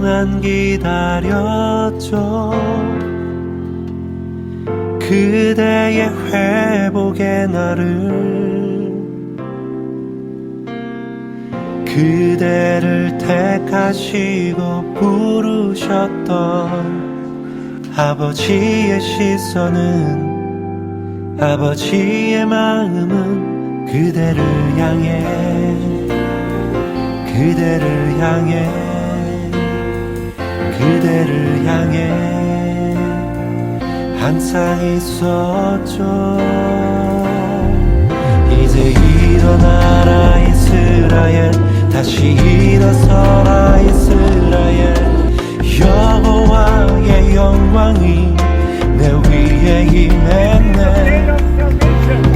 참 오랫동안 기다렸죠. 그대의 회복의 날을 그대를 택하시고 부르셨던 아버지의 시선은 아버지의 마음은 그대를 향해 그대를 향해 그대를 향해 항상 있었죠. 이제 일어나라 이스라엘. 다시 일어서라 이스라엘. 여호와의 영광이 내 위에 임했네.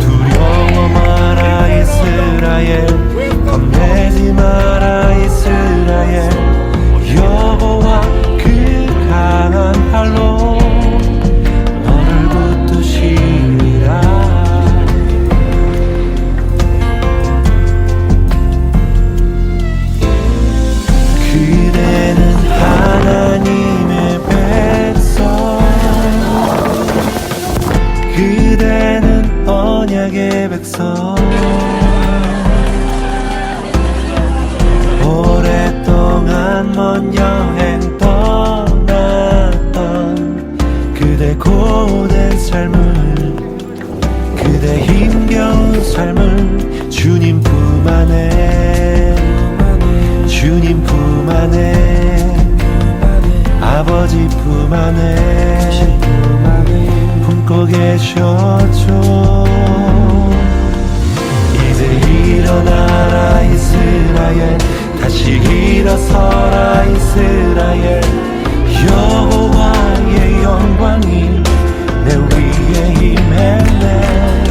두려워 마라 이스라엘. 겁내지 마 언약의 백성 오랫동안 먼 여행 떠났던 그대 고된 삶을 그대 힘겨운 삶을 주님 품 안에 주님 품 안에 아버지 품 안에 품고 계셨죠 이스라엘 여호와의 영광이 내 위에 임했네.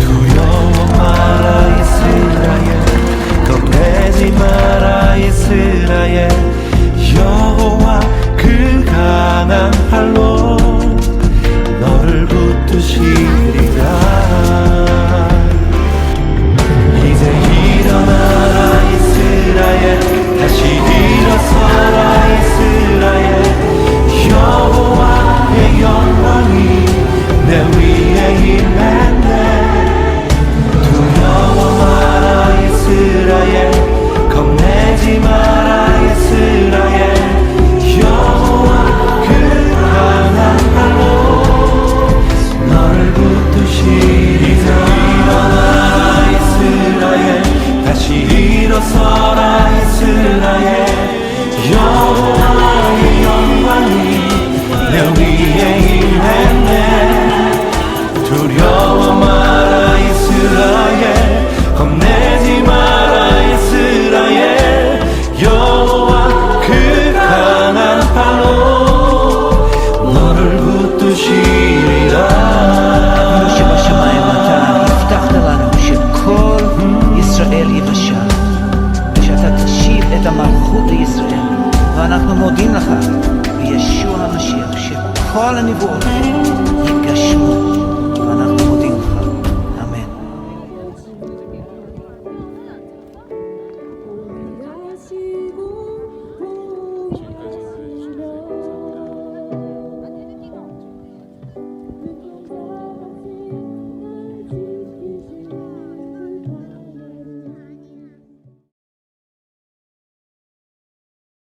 두려워 마라 이스라엘. 겁내지 마라 이스라엘. 여호와 그 강한 일어서라 이스라엘 여호와의 영광이 내 위에 임했네. 두려워 את המלכות לישראל, ואנחנו מודים לך בישוע המשיח, שכל הנבואות ואנחנו